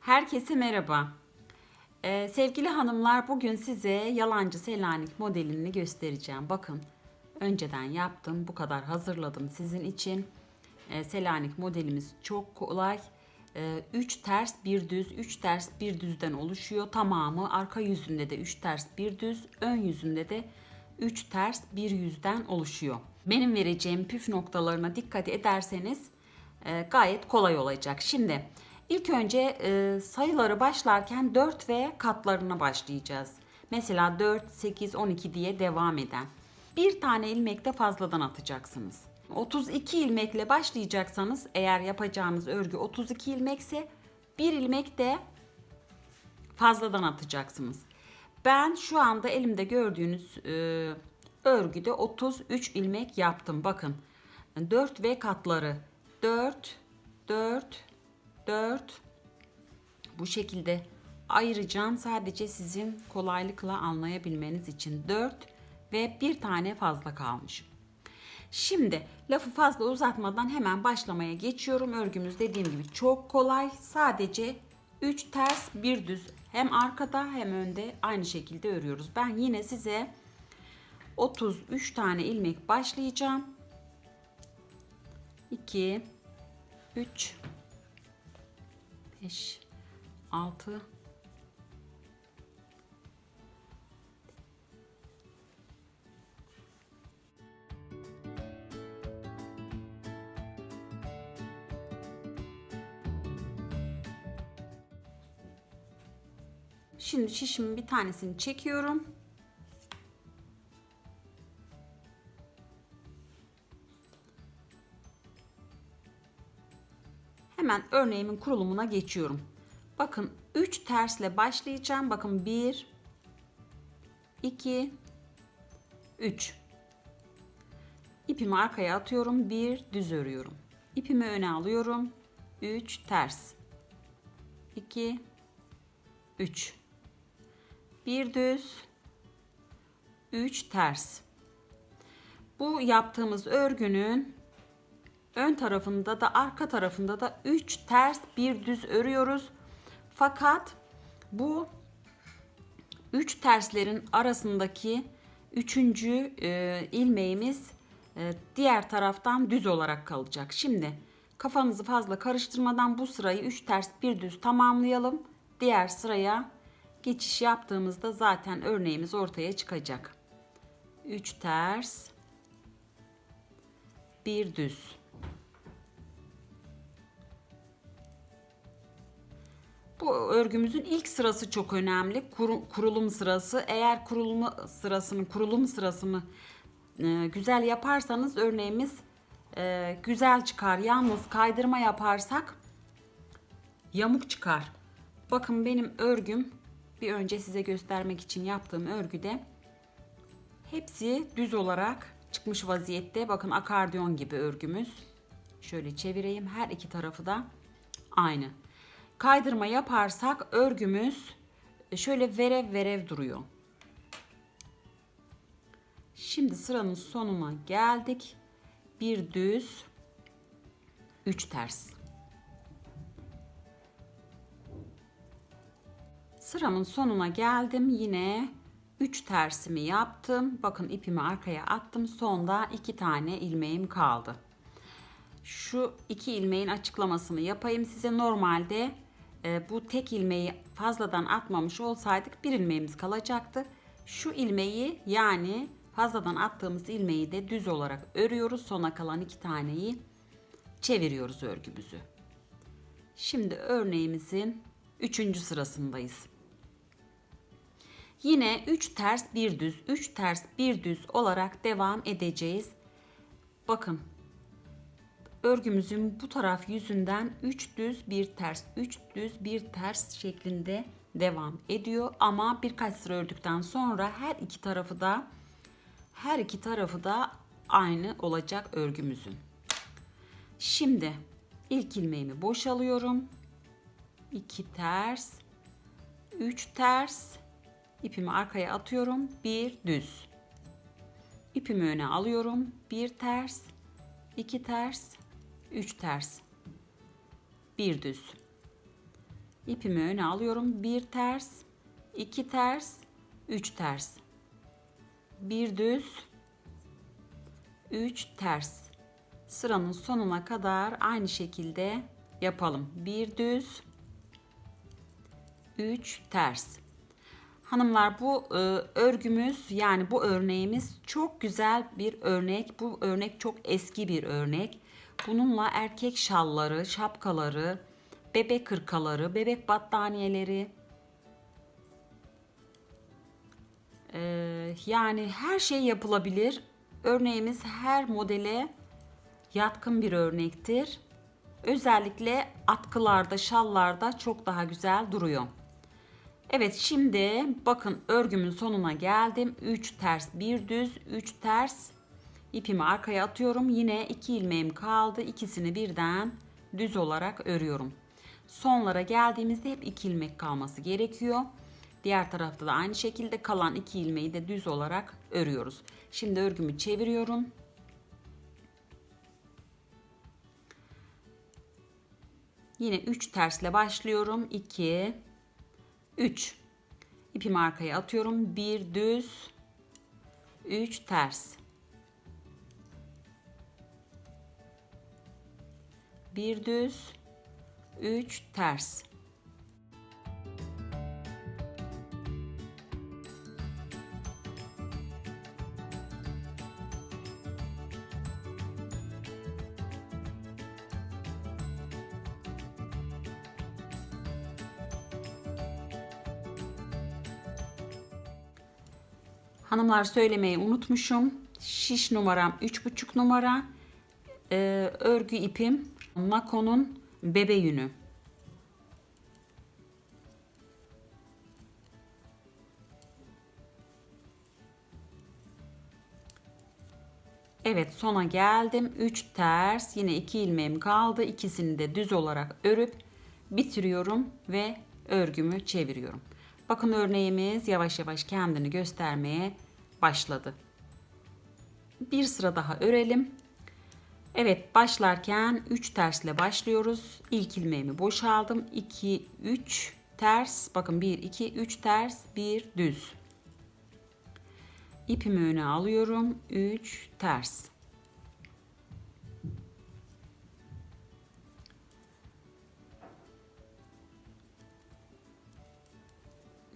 Herkese merhaba. Ee, sevgili hanımlar bugün size yalancı Selanik modelini göstereceğim. Bakın önceden yaptım bu kadar hazırladım sizin için. Ee, Selanik modelimiz çok kolay. 3 ters bir düz 3 ters bir düzden oluşuyor. Tamamı arka yüzünde de 3 ters bir düz ön yüzünde de 3 ters bir yüzden oluşuyor. Benim vereceğim püf noktalarına dikkat ederseniz e, gayet kolay olacak. Şimdi ilk önce e, sayıları başlarken 4 ve katlarına başlayacağız. Mesela 4, 8, 12 diye devam eden. Bir tane ilmekte fazladan atacaksınız. 32 ilmekle başlayacaksanız eğer yapacağınız örgü 32 ilmekse bir ilmek de fazladan atacaksınız. Ben şu anda elimde gördüğünüz e, örgüde 33 ilmek yaptım. Bakın 4 ve katları 4 4 4 bu şekilde ayıracağım sadece sizin kolaylıkla anlayabilmeniz için 4 ve bir tane fazla kalmış. Şimdi lafı fazla uzatmadan hemen başlamaya geçiyorum. Örgümüz dediğim gibi çok kolay. Sadece 3 ters bir düz hem arkada hem önde aynı şekilde örüyoruz. Ben yine size 33 tane ilmek başlayacağım. 2 3 5 6 Şimdi şişimin bir tanesini çekiyorum. Hemen örneğimin kurulumuna geçiyorum. Bakın 3 tersle başlayacağım. Bakın 1 2 3 İpimi arkaya atıyorum. 1 düz örüyorum. İpimi öne alıyorum. 3 ters. 2 3 1 düz 3 ters. Bu yaptığımız örgünün ön tarafında da arka tarafında da 3 ters bir düz örüyoruz. Fakat bu 3 terslerin arasındaki üçüncü e, ilmeğimiz e, diğer taraftan düz olarak kalacak. Şimdi kafanızı fazla karıştırmadan bu sırayı 3 ters bir düz tamamlayalım. Diğer sıraya geçiş yaptığımızda zaten örneğimiz ortaya çıkacak. 3 ters bir düz. Bu örgümüzün ilk sırası çok önemli. Kuru- kurulum sırası. Eğer kurulum sırasını, kurulum sırasını e, güzel yaparsanız örneğimiz e, güzel çıkar. Yalnız kaydırma yaparsak yamuk çıkar. Bakın benim örgüm bir önce size göstermek için yaptığım örgüde hepsi düz olarak çıkmış vaziyette. Bakın akardiyon gibi örgümüz. Şöyle çevireyim. Her iki tarafı da aynı. Kaydırma yaparsak örgümüz şöyle verev verev duruyor. Şimdi sıranın sonuna geldik. Bir düz, üç ters. Sıramın sonuna geldim. Yine 3 tersimi yaptım. Bakın ipimi arkaya attım. Sonda 2 tane ilmeğim kaldı. Şu iki ilmeğin açıklamasını yapayım size. Normalde e, bu tek ilmeği fazladan atmamış olsaydık bir ilmeğimiz kalacaktı. Şu ilmeği yani fazladan attığımız ilmeği de düz olarak örüyoruz. Sona kalan iki taneyi çeviriyoruz örgümüzü. Şimdi örneğimizin üçüncü sırasındayız. Yine 3 ters bir düz, 3 ters bir düz olarak devam edeceğiz. Bakın örgümüzün bu taraf yüzünden 3 düz bir ters, 3 düz bir ters şeklinde devam ediyor. Ama birkaç sıra ördükten sonra her iki tarafı da her iki tarafı da aynı olacak örgümüzün. Şimdi ilk ilmeğimi boşalıyorum. 2 ters, 3 ters, İpimi arkaya atıyorum. Bir düz. İpimi öne alıyorum. Bir ters, iki ters, üç ters. Bir düz. İpimi öne alıyorum. Bir ters, iki ters, üç ters. Bir düz, üç ters. Sıranın sonuna kadar aynı şekilde yapalım. Bir düz, üç ters. Hanımlar bu e, örgümüz yani bu örneğimiz çok güzel bir örnek. Bu örnek çok eski bir örnek. Bununla erkek şalları, şapkaları, bebek hırkaları, bebek battaniyeleri e, yani her şey yapılabilir. Örneğimiz her modele yatkın bir örnektir. Özellikle atkılarda, şallarda çok daha güzel duruyor. Evet şimdi bakın örgümün sonuna geldim. 3 ters, 1 düz, 3 ters. İpimi arkaya atıyorum. Yine 2 ilmeğim kaldı. İkisini birden düz olarak örüyorum. Sonlara geldiğimizde hep 2 ilmek kalması gerekiyor. Diğer tarafta da aynı şekilde kalan 2 ilmeği de düz olarak örüyoruz. Şimdi örgümü çeviriyorum. Yine 3 tersle başlıyorum. 2 3 İpimi arkaya atıyorum. 1 düz 3 ters. 1 düz 3 ters. Hanımlar söylemeyi unutmuşum. Şiş numaram 3,5 numara. Ee, örgü ipim Nako'nun bebe yünü. Evet sona geldim. 3 ters yine 2 ilmeğim kaldı. İkisini de düz olarak örüp bitiriyorum ve örgümü çeviriyorum. Bakın örneğimiz yavaş yavaş kendini göstermeye başladı. Bir sıra daha örelim. Evet başlarken 3 tersle başlıyoruz. İlk ilmeğimi boşaldım. 2 3 ters. Bakın 1 2 3 ters, 1 düz. İpimi öne alıyorum. 3 ters.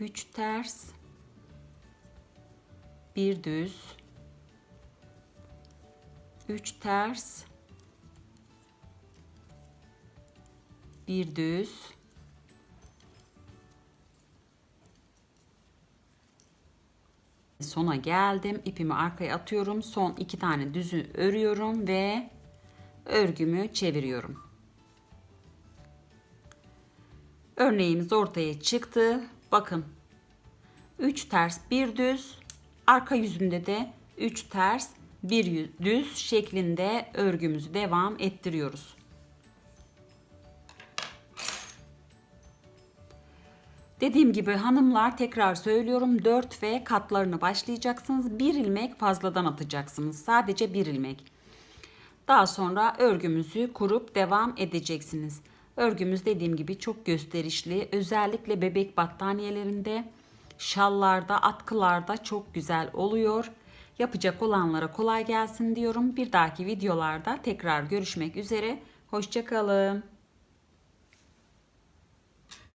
Üç ters. Bir düz. Üç ters. Bir düz. Sona geldim. İpimi arkaya atıyorum. Son iki tane düzü örüyorum ve örgümü çeviriyorum. Örneğimiz ortaya çıktı. Bakın. 3 ters, bir düz. Arka yüzünde de 3 ters, bir düz şeklinde örgümüzü devam ettiriyoruz. Dediğim gibi hanımlar tekrar söylüyorum 4 ve katlarını başlayacaksınız. 1 ilmek fazladan atacaksınız. Sadece 1 ilmek. Daha sonra örgümüzü kurup devam edeceksiniz. Örgümüz dediğim gibi çok gösterişli. Özellikle bebek battaniyelerinde, şallarda, atkılarda çok güzel oluyor. Yapacak olanlara kolay gelsin diyorum. Bir dahaki videolarda tekrar görüşmek üzere. Hoşçakalın.